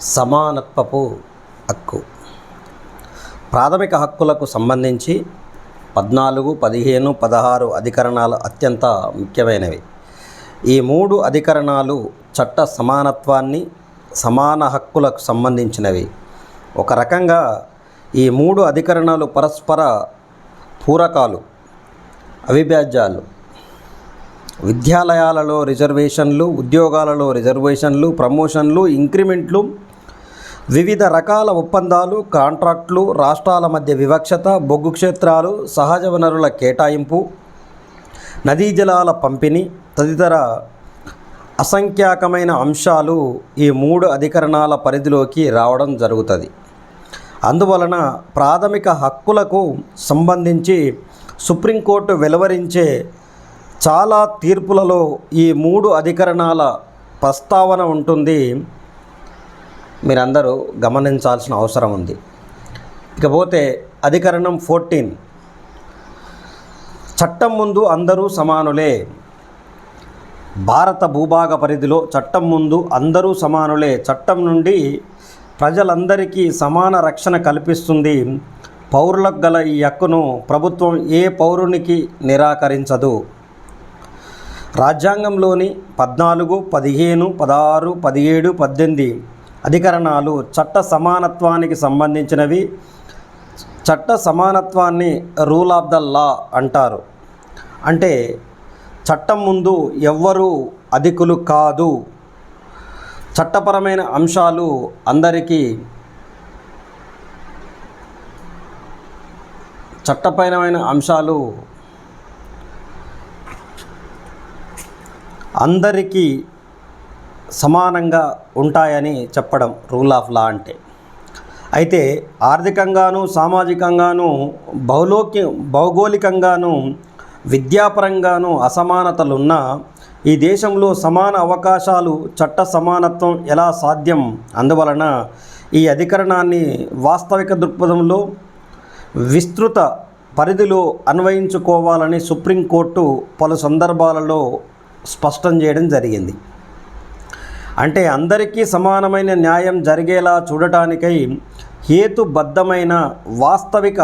సమానత్వపు హక్కు. ప్రాథమిక హక్కులకు సంబంధించి పద్నాలుగు పదిహేను పదహారు అధికరణాలు అత్యంత ముఖ్యమైనవి. ఈ మూడు అధికరణాలు చట్ట సమానత్వాన్ని సమాన హక్కులకు సంబంధించినవి. ఒక రకంగా ఈ మూడు అధికరణాలు పరస్పర పూరకాలు అవిభాజ్యాలు. విద్యాలయాలలో రిజర్వేషన్లు ఉద్యోగాలలో రిజర్వేషన్లు ప్రమోషన్లు ఇంక్రిమెంట్లు వివిధ రకాల ఒప్పందాలు కాంట్రాక్టులు రాష్ట్రాల మధ్య వివక్షత బొగ్గు క్షేత్రాలు సహజ వనరుల కేటాయింపు నదీ జలాల పంపిణీ తదితర అసంఖ్యాకమైన అంశాలు ఈ మూడు అధికరణాల పరిధిలోకి రావడం జరుగుతుంది. అందువలన ప్రాథమిక హక్కులకు సంబంధించి సుప్రీంకోర్టు వెలువరించే చాలా తీర్పులలో ఈ మూడు అధికరణాల ప్రస్తావన ఉంటుంది. మీరందరూ గమనించాల్సిన అవసరం ఉంది. ఇకపోతే అధికరణం ఫోర్టీన్. చట్టం ముందు అందరూ సమానులే. భారత భూభాగ పరిధిలో చట్టం ముందు అందరూ సమానులే. చట్టం నుండి ప్రజలందరికీ సమాన రక్షణ కల్పిస్తుంది. పౌరులకు గల ఈ హక్కును ప్రభుత్వం ఏ పౌరునికి నిరాకరించదు. రాజ్యాంగంలోని పద్నాలుగు పదిహేను పదహారు పదిహేడు పద్దెనిమిది అధికరణాలు చట్ట సమానత్వానికి సంబంధించినవి. చట్ట సమానత్వాన్ని రూల్ ఆఫ్ ద లా అంటారు. అంటే చట్టం ముందు ఎవ్వరూ అధికులు కాదు. చట్టపరమైన అంశాలు అందరికీ చట్టపరమైన అంశాలు అందరికీ సమానంగా ఉంటాయని చెప్పడం రూల్ ఆఫ్ లా అంటే. అయితే ఆర్థికంగాను సామాజికంగాను భౌలోక్య భౌగోళికంగాను విద్యాపరంగాను అసమానతలున్న ఈ దేశంలో సమాన అవకాశాలు చట్ట సమానత్వం ఎలా సాధ్యం? అందువలన ఈ అధికరణాన్ని వాస్తవిక దృక్పథంలో విస్తృత పరిధిలో అన్వయించుకోవాలని సుప్రీంకోర్టు పలు సందర్భాలలో స్పష్టం చేయడం జరిగింది. అంటే అందరికీ సమానమైన న్యాయం జరిగేలా చూడటానికై హేతుబద్ధమైన వాస్తవిక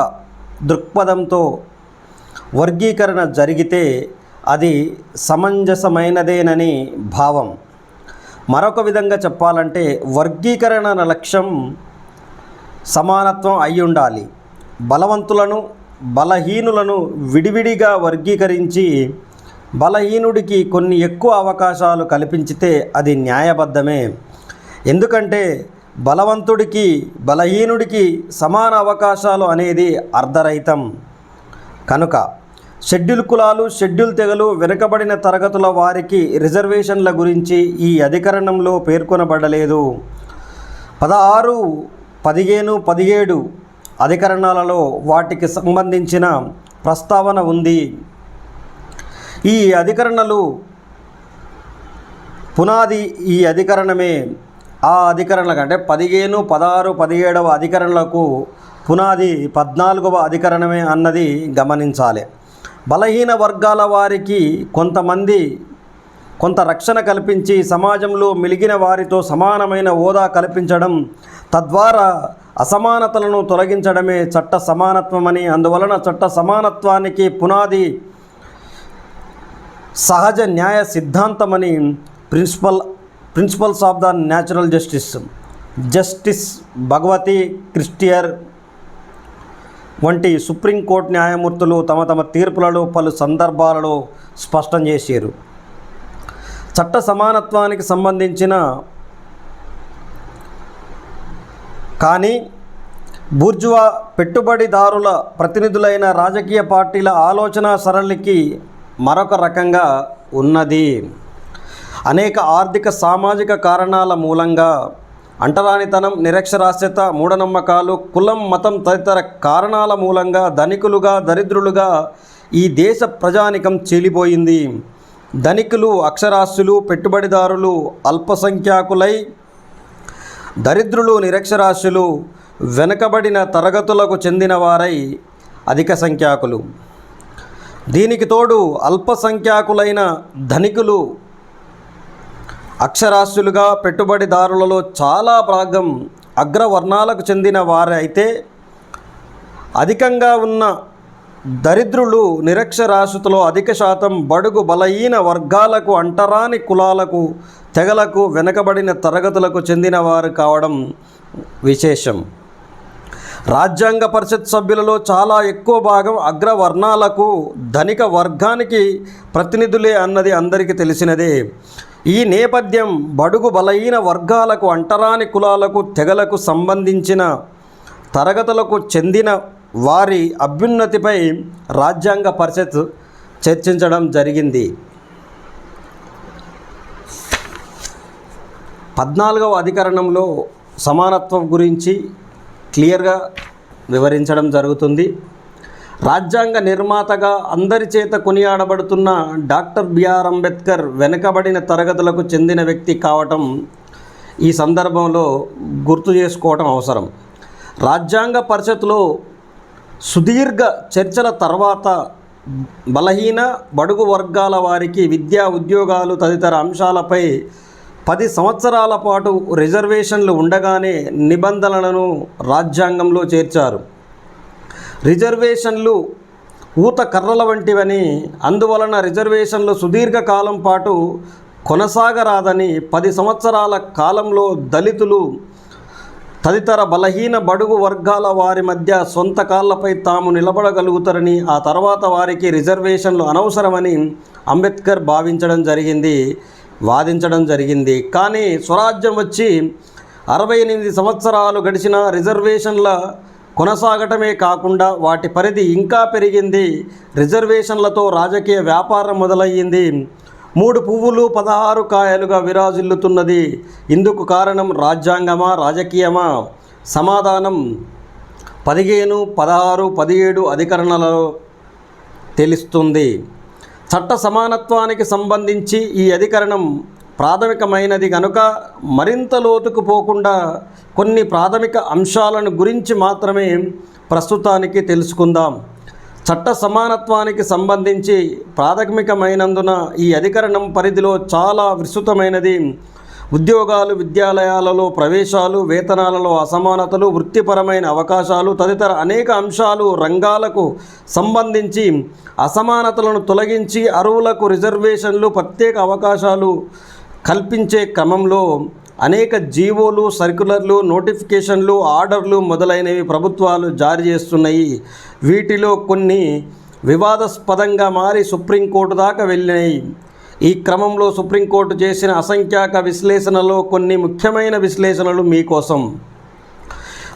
దృక్పథంతో వర్గీకరణ జరిగితే అది సమంజసమైనదేనని భావం. మరొక విధంగా చెప్పాలంటే వర్గీకరణ లక్ష్యం సమానత్వం అయి ఉండాలి. బలవంతులను బలహీనులను విడివిడిగా వర్గీకరించి బలహీనుడికి కొన్ని ఎక్కువ అవకాశాలు కల్పించితే అది న్యాయబద్ధమే. ఎందుకంటే బలవంతుడికి బలహీనుడికి సమాన అవకాశాలు అనేది అర్ధరహితం. కనుక షెడ్యూల్ కులాలు షెడ్యూల్ తెగలు వెనుకబడిన తరగతుల వారికి రిజర్వేషన్ల గురించి ఈ అధికరణంలో పేర్కొనబడలేదు. పదహారు పదిహేను పదిహేడు అధికరణాలలో వాటికి సంబంధించిన ప్రస్తావన ఉంది. ఈ అధికరణలు పునాది ఈ అధికరణమే. ఆ అధికరణలకు అంటే పదిహేను పదహారు పదిహేడవ అధికరణలకు పునాది పద్నాలుగవ అధికరణమే అన్నది గమనించాలి. బలహీన వర్గాల వారికి కొంతమంది కొంత రక్షణ కల్పించి సమాజంలో మిలిగిన వారితో సమానమైన హోదా కల్పించడం తద్వారా అసమానతలను తొలగించడమే చట్ట సమానత్వమని అందువలన చట్ట సమానత్వానికి పునాది సహజ న్యాయ సిద్ధాంతమని principal principles of the natural justice justice Bhagwati క్రిస్టియర్ వంటి సుప్రీంకోర్టు న్యాయమూర్తులు తమ తమ తీర్పులలో పలు సందర్భాలలో స్పష్టం చేశారు. చట్ట సమానత్వానికి సంబంధించిన కానీ బూర్జువా పెట్టుబడిదారుల ప్రతినిధులైన రాజకీయ పార్టీల ఆలోచన సరళికి మరొక రకంగా ఉన్నది. అనేక ఆర్థిక సామాజిక కారణాల మూలంగా అంటరానితనం నిరక్షరాస్యత మూఢనమ్మకాలు కులం మతం తదితర కారణాల మూలంగా ధనికులుగా దరిద్రులుగా ఈ దేశ ప్రజానికం చీలిపోయింది. ధనికులు అక్షరాస్యులు పెట్టుబడిదారులు అల్పసంఖ్యాకులై దరిద్రులు నిరక్షరాస్యులు వెనుకబడిన తరగతులకు చెందిన వారై అధిక సంఖ్యాకులు. దీనికి తోడు అల్పసంఖ్యాకులైన ధనికులు అక్షరాస్యులుగా పెట్టుబడిదారులలో చాలా భాగం అగ్రవర్ణాలకు చెందిన వారైతే అధికంగా ఉన్న దరిద్రులు నిరక్షరాస్యతలో అధిక శాతం బడుగు బలహీన వర్గాలకు అంటరాని కులాలకు తెగలకు వెనకబడిన తరగతులకు చెందినవారు కావడం విశేషం. రాజ్యాంగ పరిషత్ సభ్యులలో చాలా ఎక్కువ భాగం అగ్రవర్ణాలకు ధనిక వర్గానికి ప్రతినిధులే అన్నది అందరికీ తెలిసినదే. ఈ నేపథ్యం బడుగు బలహీన వర్గాలకు అంటరాని కులాలకు తెగలకు సంబంధించిన తరగతులకు చెందిన వారి అభ్యున్నతిపై రాజ్యాంగ పరిషత్ చర్చించడం జరిగింది. పద్నాలుగవ అధికరణంలో సమానత్వం గురించి క్లియర్గా వివరించడం జరుగుతుంది. రాజ్యాంగ నిర్మాతగా అందరి చేత కొనియాడబడుతున్న డాక్టర్ బిఆర్ అంబేద్కర్ వెనుకబడిన తరగతులకు చెందిన వ్యక్తి కావటం ఈ సందర్భంలో గుర్తు చేసుకోవటం అవసరం. రాజ్యాంగ పరిషత్లో సుదీర్ఘ చర్చల తర్వాత బలహీన బడుగు వర్గాల వారికి విద్యా ఉద్యోగాలు తదితర అంశాలపై పది సంవత్సరాల పాటు రిజర్వేషన్లు ఉండగానే నిబంధనలను రాజ్యాంగంలో చేర్చారు. రిజర్వేషన్లు ఊత కర్రల వంటివని అందువలన రిజర్వేషన్లు సుదీర్ఘకాలం పాటు కొనసాగరాదని పది సంవత్సరాల కాలంలో దళితులు తదితర బలహీన బడుగు వర్గాల వారి మధ్య సొంత కాళ్ళపై తాము నిలబడగలుగుతారని ఆ తర్వాత వారికి రిజర్వేషన్లు అనవసరమని అంబేద్కర్ భావించడం జరిగింది. వాదించడం జరిగింది. కానీ స్వరాజ్యం వచ్చి అరవై ఎనిమిది సంవత్సరాలు గడిచిన రిజర్వేషన్ల కొనసాగటమే కాకుండా వాటి పరిధి ఇంకా పెరిగింది. రిజర్వేషన్లతో రాజకీయ వ్యాపారం మొదలయ్యింది. మూడు పువ్వులు పదహారు కాయలుగా విరాజిల్లుతున్నది. ఇందుకు కారణం రాజ్యాంగమా రాజకీయమా? సమాధానం పదిహేను పదహారు పదిహేడు అధికరణలలో తెలుస్తుంది. చట్ట సమానత్వానికి సంబంధించి ఈ అధికరణం ప్రాథమికమైనది కనుక మరింత లోతుకు పోకుండా కొన్ని ప్రాథమిక అంశాలను గురించి మాత్రమే ప్రస్తుతానికి తెలుసుకుందాం. చట్ట సమానత్వానికి సంబంధించి ప్రాథమికమైనందున ఈ అధికరణం పరిధిలో చాలా విస్తృతమైనది. ఉద్యోగాలు విద్యాలయాలలో ప్రవేశాలు వేతనాలలో అసమానతలు వృత్తిపరమైన అవకాశాలు తదితర అనేక అంశాలు రంగాలకు సంబంధించి అసమానతలను తొలగించి అరువులకు రిజర్వేషన్లు ప్రత్యేక అవకాశాలు కల్పించే క్రమంలో అనేక జీవోలు సర్క్యులర్లు నోటిఫికేషన్లు ఆర్డర్లు మొదలైనవి ప్రభుత్వాలు జారీ చేస్తున్నాయి. వీటిలో కొన్ని వివాదాస్పదంగా మారి సుప్రీంకోర్టు దాకా వెళ్ళినాయి. ఈ క్రమంలో సుప్రీంకోర్టు చేసిన అసంఖ్యాక విశ్లేషణలో కొన్ని ముఖ్యమైన విశ్లేషణలు మీకోసం.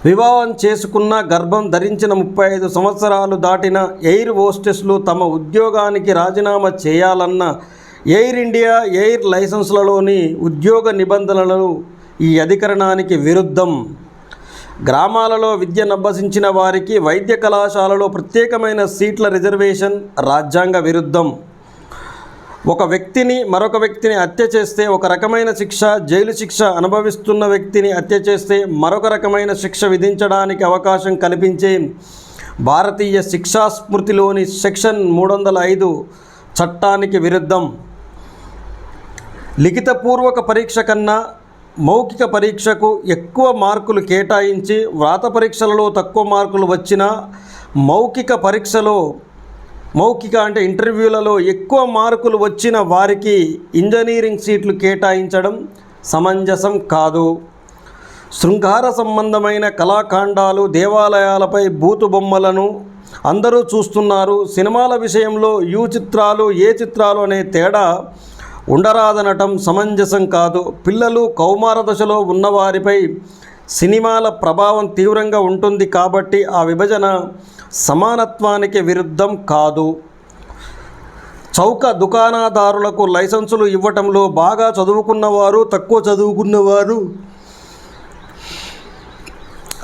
వివాహం చేసుకున్న గర్భం ధరించిన ముప్పై ఐదు సంవత్సరాలు దాటిన ఎయిర్ హోస్టెస్లు తమ ఉద్యోగానికి రాజీనామా చేయాలన్న ఎయిర్ ఇండియా ఎయిర్ లైసెన్స్లలోని ఉద్యోగ నిబంధనలు ఈ అధికరణానికి విరుద్ధం. గ్రామాలలో విద్యను అభ్యసించిన వారికి వైద్య కళాశాలలో ప్రత్యేకమైన సీట్ల రిజర్వేషన్ రాజ్యాంగ విరుద్ధం. ఒక వ్యక్తిని మరొక వ్యక్తిని హత్య చేస్తే ఒక రకమైన శిక్ష జైలు శిక్ష అనుభవిస్తున్న వ్యక్తిని హత్య చేస్తే మరొక రకమైన శిక్ష విధించడానికి అవకాశం కల్పించే భారతీయ శిక్షా స్మృతిలోని సెక్షన్ మూడు వందల ఐదు చట్టానికి విరుద్ధం. లిఖితపూర్వక పరీక్ష కన్నా మౌఖిక పరీక్షకు ఎక్కువ మార్కులు కేటాయించి వ్రాత పరీక్షలలో తక్కువ మార్కులు వచ్చినా మౌఖిక పరీక్షలో మౌఖిక అంటే ఇంటర్వ్యూలలో ఎక్కువ మార్కులు వచ్చిన వారికి ఇంజనీరింగ్ సీట్లు కేటాయించడం సమంజసం కాదు. శృంగార సంబంధమైన కళాఖండాలు దేవాలయాలపై బూతు బొమ్మలను అందరూ చూస్తున్నారు. సినిమాల విషయంలో యూ చిత్రాలు ఏ చిత్రాలు అనే తేడా ఉండరాదనటం సమంజసం కాదు. పిల్లలు కౌమార దశలో ఉన్నవారిపై సినిమాల ప్రభావం తీవ్రంగా ఉంటుంది కాబట్టి ఆ విభజన సమానత్వానికి విరుద్ధం కాదు. చౌక దుకాణదారులకు లైసెన్సులు ఇవ్వటంలో బాగా చదువుకున్నవారు తక్కువ చదువుకున్నవారు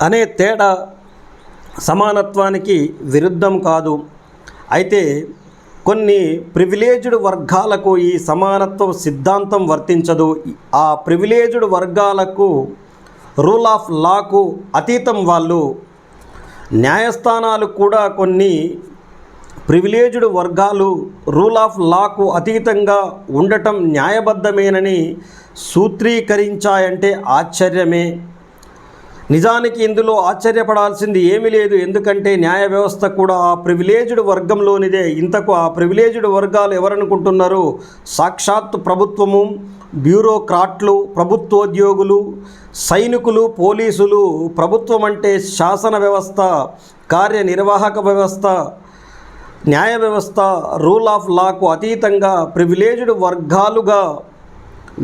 అనే తేడా సమానత్వానికి విరుద్ధం కాదు. అయితే కొన్ని ప్రివిలేజ్డ్ వర్గాలకు ఈ సమానత్వ సిద్ధాంతం వర్తించదు. ఆ ప్రివిలేజ్డ్ వర్గాలకు రూల్ ఆఫ్ లాకు అతీతం వాళ్ళు న్యాయస్థానాలు కూడా కొన్ని ప్రివిలేజ్డ్ వర్గాలు రూల్ ఆఫ్ లాకు అతీతంగా ఉండటం న్యాయబద్ధమేనని సూత్రీకరించాయంటే ఆశ్చర్యమే. నిజానికి ఇందులో ఆశ్చర్యపడాల్సింది ఏమీ లేదు. ఎందుకంటే న్యాయ వ్యవస్థ కూడా ఆ ప్రివిలేజ్డ్ వర్గంలోనిదే. ఇంతకు ఆ ప్రివిలేజ్డ్ వర్గాలు ఎవరనుకుంటున్నారు? సాక్షాత్ ప్రభుత్వము బ్యూరోక్రాట్లు ప్రభుత్వోద్యోగులు సైనికులు పోలీసులు ప్రభుత్వం అంటే శాసన వ్యవస్థ కార్యనిర్వాహక వ్యవస్థ న్యాయ వ్యవస్థ రూల్ ఆఫ్ లాకు అతీతంగా ప్రివిలేజ్డ్ వర్గాలుగా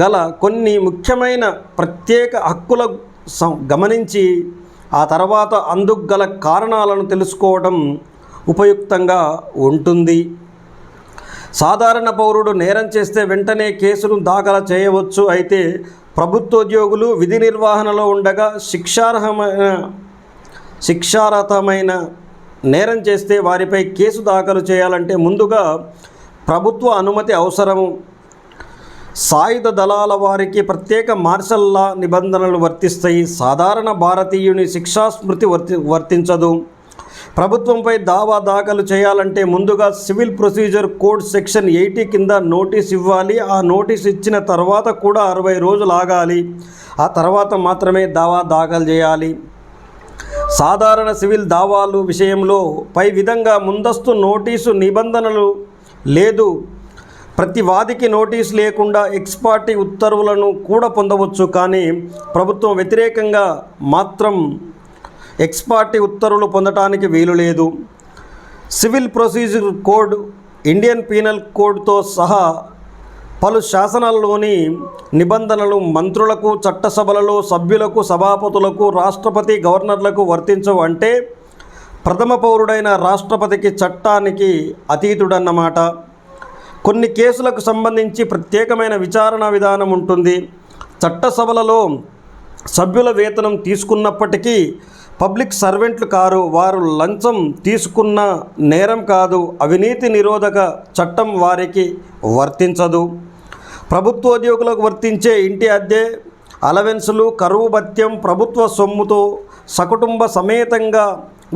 గల కొన్ని ముఖ్యమైన ప్రత్యేక హక్కుల గమనించి ఆ తర్వాత అందుకు గల కారణాలను తెలుసుకోవడం ఉపయుక్తంగా ఉంటుంది. సాధారణ పౌరుడు నేరం చేస్తే వెంటనే కేసును దాఖలు చేయవచ్చు. అయితే ప్రభుత్వోద్యోగులు విధి నిర్వహణలో ఉండగా శిక్షార్హమైన శిక్షారహమైన నేరం చేస్తే వారిపై కేసు దాఖలు చేయాలంటే ముందుగా ప్రభుత్వ అనుమతి అవసరము సాయుధ దళాల వారికి ప్రత్యేక మార్షల్ లా నిబంధనలు వర్తిస్తాయి. సాధారణ భారతీయుని శిక్షా స్మృతి వర్తి వర్తించదు. ప్రభుత్వంపై దావా దాఖలు చేయాలంటే ముందుగా civil procedure code section eighty కింద నోటీస్ ఇవ్వాలి. ఆ నోటీస్ ఇచ్చిన తర్వాత కూడా అరవై రోజులు ఆగాలి. ఆ తర్వాత మాత్రమే దావా దాఖలు చేయాలి. సాధారణ సివిల్ దావాలు విషయంలో పై విధంగా ముందస్తు నోటీసు నిబంధనలు లేదు. ప్రతి వాదికి నోటీస్ లేకుండా ఎక్స్పార్టీ ఉత్తర్వులను కూడా పొందవచ్చు. కానీ ప్రభుత్వం వ్యతిరేకంగా మాత్రం ఎక్స్పార్టీ ఉత్తర్వులు పొందటానికి వీలు లేదు. Civil procedure code Indian penal కోడ్తో సహా పలు శాసనాల్లోని నిబంధనలు మంత్రులకు చట్టసభలలో సభ్యులకు సభాపతులకు రాష్ట్రపతి గవర్నర్లకు వర్తించవు అంటే ప్రథమ పౌరుడైన రాష్ట్రపతికి చట్టానికి అతీతుడన్నమాట. కొన్ని కేసులకు సంబంధించి ప్రత్యేకమైన విచారణ విధానం ఉంటుంది. చట్టసభలలో సభ్యుల వేతనం తీసుకున్నప్పటికీ పబ్లిక్ సర్వెంట్లు కారు వారు లంచం తీసుకున్న నేరం కాదు అవినీతి నిరోధక చట్టం వారికి వర్తించదు. ప్రభుత్వోద్యోగులకు వర్తించే ఇంటి అద్దె అలవెన్సులు కరువు భత్యం ప్రభుత్వ సొమ్ముతో సకుటుంబ సమేతంగా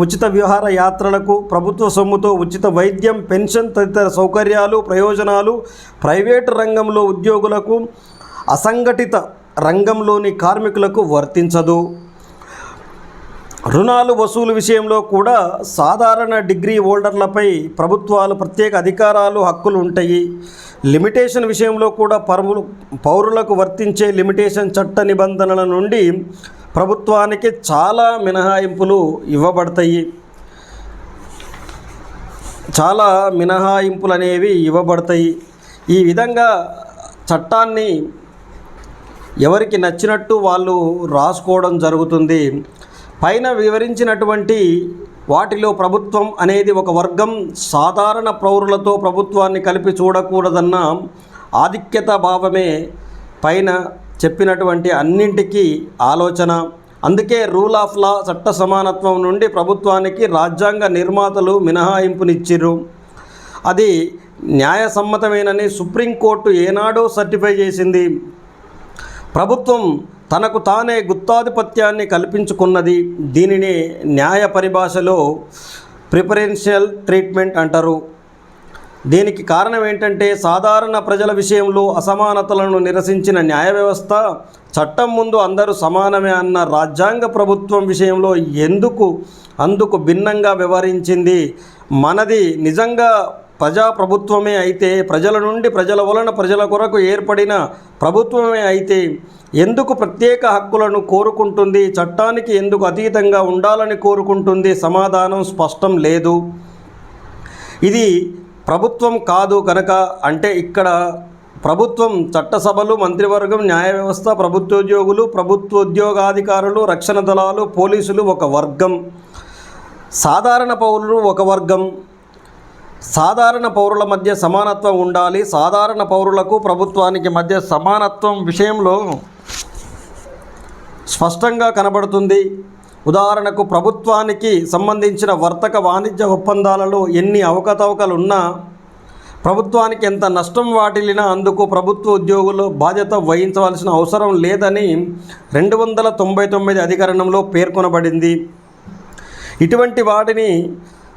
ఉచిత విహార యాత్రలకు ప్రభుత్వ సొమ్ముతో ఉచిత వైద్యం పెన్షన్ తదితర సౌకర్యాలు ప్రయోజనాలు ప్రైవేటు రంగంలో ఉద్యోగులకు అసంఘటిత రంగంలోని కార్మికులకు వర్తించదు. రుణాలు వసూలు విషయంలో కూడా సాధారణ డిగ్రీ హోల్డర్లపై ప్రభుత్వాలు ప్రత్యేక అధికారాలు హక్కులు ఉంటాయి. లిమిటేషన్ విషయంలో కూడా పరువులు పౌరులకు వర్తించే లిమిటేషన్ చట్ట నిబంధనల నుండి ప్రభుత్వానికి చాలా మినహాయింపులు ఇవ్వబడతాయి. చాలా మినహాయింపులు అనేవి ఇవ్వబడతాయి. ఈ విధంగా చట్టాన్ని ఎవరికి నచ్చినట్టు వాళ్ళు రాసుకోవడం జరుగుతుంది. పైన వివరించినటువంటి వాటిలో ప్రభుత్వం అనేది ఒక వర్గం సాధారణ పౌరులతో ప్రభుత్వాన్ని కలిపి చూడకూడదన్న ఆధిక్యత భావమే పైన చెప్పినటువంటి అన్నింటికీ ఆలోచన. అందుకే రూల్ ఆఫ్ లా చట్ట సమానత్వం నుండి ప్రభుత్వానికి రాజ్యాంగ నిర్మాతలు మినహాయింపునిచ్చిర్రు. అది న్యాయసమ్మతమేనని సుప్రీంకోర్టు ఏనాడో సర్టిఫై చేసింది. ప్రభుత్వం తనకు తానే గుత్తాధిపత్యాన్ని కల్పించుకున్నది దీనిని న్యాయ పరిభాషలో ప్రిఫరెన్షియల్ ట్రీట్మెంట్ అంటారు. దీనికి కారణం ఏంటంటే సాధారణ ప్రజల విషయంలో అసమానతలను నిరసించిన న్యాయ వ్యవస్థ చట్టం ముందు అందరూ సమానమే అన్న రాజ్యాంగ ప్రభుత్వం విషయంలో ఎందుకు అందుకు భిన్నంగా వ్యవహరించింది? మనది నిజంగా ప్రజాప్రభుత్వమే అయితే ప్రజల నుండి ప్రజల వలన ప్రజల కొరకు ఏర్పడిన ప్రభుత్వమే అయితే ఎందుకు ప్రత్యేక హక్కులను కోరుకుంటుంది చట్టానికి ఎందుకు అతీతంగా ఉండాలని కోరుకుంటుంది సమాధానం స్పష్టం లేదు. ఇది ప్రభుత్వం కాదు కనుక అంటే ఇక్కడ ప్రభుత్వం చట్టసభలు మంత్రివర్గం న్యాయ వ్యవస్థ ప్రభుత్వోద్యోగులు ప్రభుత్వోద్యోగాధికారులు రక్షణ దళాలు పోలీసులు ఒక వర్గం. సాధారణ పౌరులు ఒక వర్గం. సాధారణ పౌరుల మధ్య సమానత్వం ఉండాలి. సాధారణ పౌరులకు ప్రభుత్వానికి మధ్య సమానత్వం విషయంలో స్పష్టంగా కనబడుతుంది. ఉదాహరణకు ప్రభుత్వానికి సంబంధించిన వర్తక వాణిజ్య ఒప్పందాలలో ఎన్ని అవకతవకలు ఉన్నా ప్రభుత్వానికి ఎంత నష్టం వాటిల్లినా అందుకు ప్రభుత్వ ఉద్యోగులు బాధ్యత వహించవలసిన అవసరం లేదని రెండు వందల తొంభై తొమ్మిది అధికరణంలో పేర్కొనబడింది. ఇటువంటి వాటిని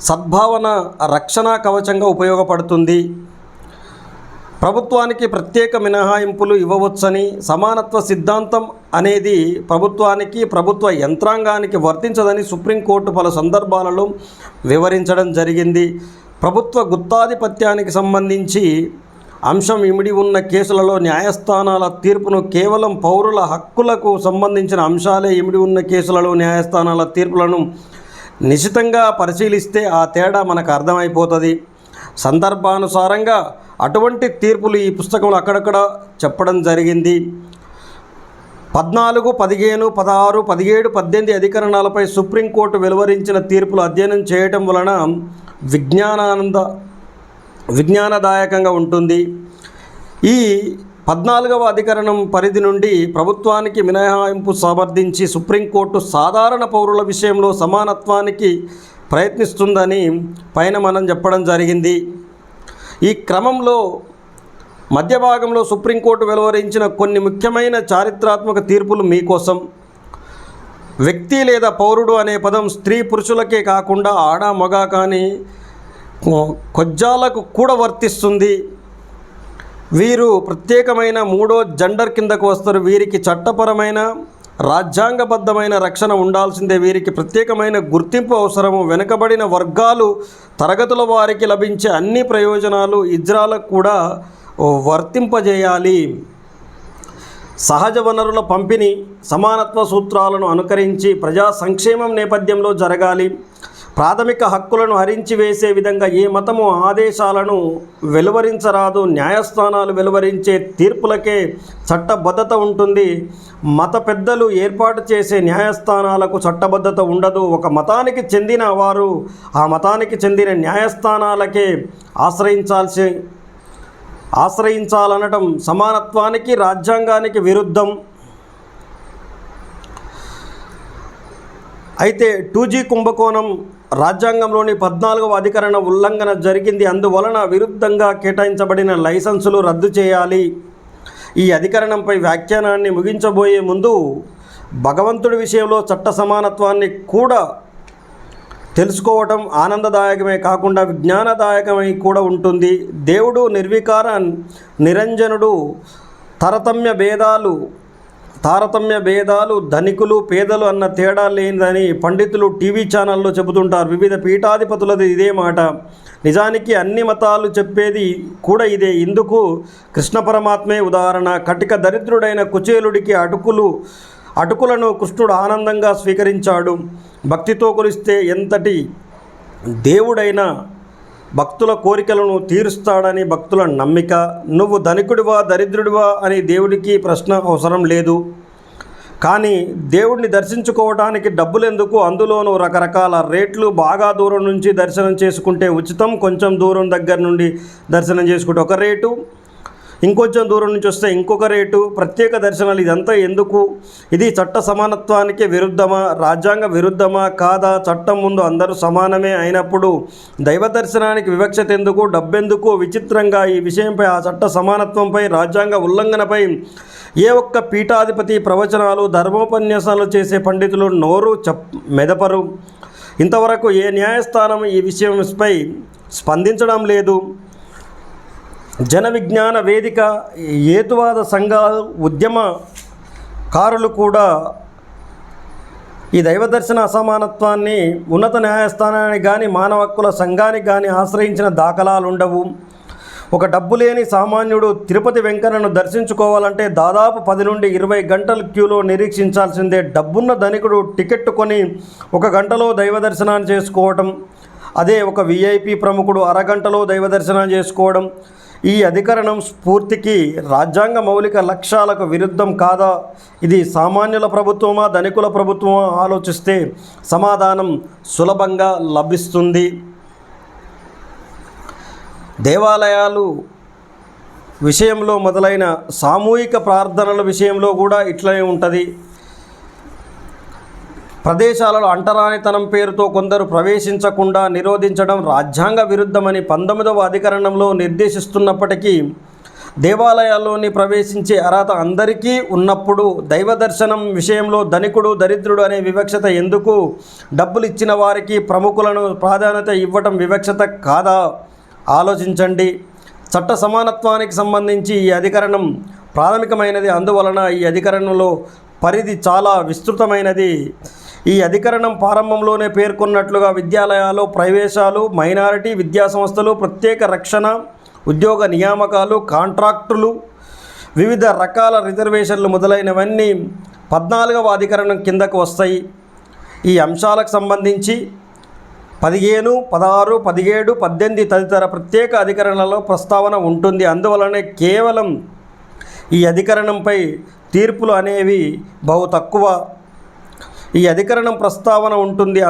సద్భావన రక్షణ కవచంగా ఉపయోగపడుతుంది. ప్రభుత్వానికి ప్రత్యేక మినహాయింపులు ఇవ్వవచ్చని సమానత్వ సిద్ధాంతం అనేది ప్రభుత్వానికి ప్రభుత్వ యంత్రాంగానికి వర్తించదని సుప్రీంకోర్టు పలు సందర్భాలలో వివరించడం జరిగింది. ప్రభుత్వ గుత్తాధిపత్యానికి సంబంధించి అంశం ఇమిడి ఉన్న కేసులలో న్యాయస్థానాల తీర్పును కేవలం పౌరుల హక్కులకు సంబంధించిన అంశాలే ఇమిడి ఉన్న కేసులలో న్యాయస్థానాల తీర్పులను నిశితంగా పరిశీలిస్తే ఆ తేడా మనకు అర్థమైపోతుంది. సందర్భానుసారంగా అటువంటి తీర్పులు ఈ పుస్తకంలో అక్కడక్కడ చెప్పడం జరిగింది. పద్నాలుగు పదిహేను పదహారు పదిహేడు పద్దెనిమిది అధికరణాలపై సుప్రీంకోర్టు వెలువరించిన తీర్పులు అధ్యయనం చేయటం వలన విజ్ఞానానంద విజ్ఞానదాయకంగా ఉంటుంది. ఈ పద్నాలుగవ అధికరణం పరిధి నుండి ప్రభుత్వానికి మినహాయింపు సమర్థించి సుప్రీంకోర్టు సాధారణ పౌరుల విషయంలో సమానత్వానికి ప్రయత్నిస్తుందని పైన మనం చెప్పడం జరిగింది. ఈ క్రమంలో మధ్య భాగంలో సుప్రీంకోర్టు వెలువరించిన కొన్ని ముఖ్యమైన చారిత్రాత్మక తీర్పులు మీకోసం. వ్యక్తి లేదా పౌరుడు అనే పదం స్త్రీ పురుషులకే కాకుండా ఆడ మగ కానీ కొజ్జాలకు కూడా వర్తిస్తుంది. వీరు ప్రత్యేకమైన మూడో జెండర్ కిందకు వస్తారు. వీరికి చట్టపరమైన రాజ్యాంగబద్ధమైన రక్షణ ఉండాల్సిందే. వీరికి ప్రత్యేకమైన గుర్తింపు అవసరము. వెనుకబడిన వర్గాలు తరగతుల వారికి లభించే అన్ని ప్రయోజనాలు ఇజ్రాలకు కూడా వర్తింపజేయాలి. సహజ వనరుల పంపిణీ సమానత్వ సూత్రాలను అనుకరించి ప్రజా సంక్షేమం నేపథ్యంలో జరగాలి. ప్రాథమిక హక్కులను హరించి వేసే విధంగా ఏ మతము ఆదేశాలను వెలువరించరాదు న్యాయస్థానాలు వెలువరించే తీర్పులకే చట్టబద్ధత ఉంటుంది. మత పెద్దలు ఏర్పాటు చేసే న్యాయస్థానాలకు చట్టబద్ధత ఉండదు. ఒక మతానికి చెందిన వారు ఆ మతానికి చెందిన న్యాయస్థానాలకే ఆశ్రయించాల్సి ఆశ్రయించాలనటం సమానత్వానికి రాజ్యాంగానికి విరుద్ధం. అయితే టూ జీ కుంభకోణం రాజ్యాంగంలోని పద్నాలుగవ అధికరణ ఉల్లంఘన జరిగింది. అందువలన విరుద్ధంగా కేటాయించబడిన లైసెన్సులు రద్దు చేయాలి. ఈ అధికరణంపై వ్యాఖ్యానాన్ని ముగించబోయే ముందు భగవంతుడి విషయంలో చట్ట సమానత్వాన్ని కూడా తెలుసుకోవటం ఆనందదాయకమే కాకుండా విజ్ఞానదాయకమై కూడా ఉంటుంది. దేవుడు నిర్వికార నిరంజనుడు తరతమ్య భేదాలు తారతమ్య భేదాలు ధనికులు పేదలు అన్న తేడా లేనిదని పండితులు టీవీ ఛానల్లో చెబుతుంటారు. వివిధ పీఠాధిపతులది ఇదే మాట. నిజానికి అన్ని మతాలు చెప్పేది కూడా ఇదే. ఇందుకు కృష్ణ పరమాత్మే ఉదాహరణ. కటిక దరిద్రుడైన కుచేలుడికి అటుకులు అటుకులను కృష్ణుడు ఆనందంగా స్వీకరించాడు. భక్తితో కొలిస్తే ఎంతటి దేవుడైనా భక్తుల కోరికలను తీరుస్తాడని భక్తుల నమ్మిక నువ్వు ధనికుడివా దరిద్రుడివా? అని దేవుడికి ప్రశ్న అవసరం లేదు. కానీ దేవుడిని దర్శించుకోవడానికి డబ్బులెందుకు? అందులోనూ రకరకాల రేట్లు బాగా దూరం నుంచి దర్శనం చేసుకుంటే ఉచితం. కొంచెం దూరం దగ్గర నుండి దర్శనం చేసుకుంటే ఒక రేటు. ఇంకొంచెం దూరం నుంచి వస్తే ఇంకొక రేటు ప్రత్యేక దర్శనాలు ఇదంతా ఎందుకు? ఇది చట్ట సమానత్వానికి విరుద్ధమా? రాజ్యాంగ విరుద్ధమా? కాదా? చట్టం ముందు అందరూ సమానమే అయినప్పుడు దైవ దర్శనానికి వివక్షత ఎందుకు? డబ్బెందుకు? విచిత్రంగా ఈ విషయంపై ఆ చట్ట సమానత్వంపై రాజ్యాంగ ఉల్లంఘనపై ఏ ఒక్క పీఠాధిపతి ప్రవచనాలు ధర్మోపన్యాసాలు చేసే పండితులు నోరు చెప్ మెదపరు. ఇంతవరకు ఏ న్యాయస్థానం ఈ విషయంపై స్పందించడం లేదు. జన విజ్ఞాన వేదిక ఏతువాద సంఘాలు ఉద్యమకారులు కూడా ఈ దైవదర్శన అసమానత్వాన్ని ఉన్నత న్యాయస్థానానికి కానీ మానవ హక్కుల సంఘానికి కానీ ఆశ్రయించిన దాఖలాలు ఉండవు. ఒక డబ్బు లేని సామాన్యుడు తిరుపతి వెంకన్నను దర్శించుకోవాలంటే దాదాపు పది నుండి ఇరవై గంటల క్యూలో నిరీక్షించాల్సిందే. డబ్బున్న ధనికుడు టికెట్ కొని ఒక గంటలో దైవ దర్శనాన్ని చేసుకోవటం. అదే ఒక విఐపి ప్రముఖుడు అరగంటలో దైవ దర్శనం చేసుకోవడం. ఈ అధికరణం స్ఫూర్తికి రాజ్యాంగ మౌలిక లక్ష్యాలకు విరుద్ధం కాదా? ఇది సామాన్యుల ప్రభుత్వమా ధనికుల ప్రభుత్వమా? ఆలోచిస్తే సమాధానం సులభంగా లభిస్తుంది. దేవాలయాలు విషయంలో మొదలైన సామూహిక ప్రార్థనల విషయంలో కూడా ఇట్లనే ఉంటుంది. ప్రదేశాలలో అంటరానితనం పేరుతో కొందరు ప్రవేశించకుండా నిరోధించడం రాజ్యాంగ విరుద్ధమని పంతొమ్మిదవ అధికరణంలో నిర్దేశిస్తున్నప్పటికీ దేవాలయాల్లోని ప్రవేశించే అర్హత అందరికీ ఉన్నప్పుడు దైవ దర్శనం విషయంలో ధనికుడు దరిద్రుడు అనే వివక్షత ఎందుకు? డబ్బులు ఇచ్చిన వారికి ప్రముఖులను ప్రాధాన్యత ఇవ్వటం వివక్షత కాదా? ఆలోచించండి. చట్ట సమానత్వానికి సంబంధించి ఈ అధికరణం ప్రాథమికమైనది. అందువలన ఈ అధికరణంలో పరిధి చాలా విస్తృతమైనది. ఈ అధికరణం ప్రారంభంలోనే పేర్కొన్నట్లుగా విద్యాలయాలు ప్రవేశాలు మైనారిటీ విద్యా సంస్థలు ప్రత్యేక రక్షణ ఉద్యోగ నియామకాలు కాంట్రాక్టులు వివిధ రకాల రిజర్వేషన్లు మొదలైనవన్నీ పద్నాలుగవ అధికరణం కిందకు వస్తాయి. ఈ అంశాలకు సంబంధించి పదిహేను పదహారు పదిహేడు పద్దెనిమిది తదితర ప్రత్యేక అధికరణలో ప్రస్తావన ఉంటుంది. అందువలనే కేవలం ఈ అధికరణంపై తీర్పులు అనేవి బహు తక్కువ. ఈ అధికరణం ప్రస్తావన ఉంటుంది.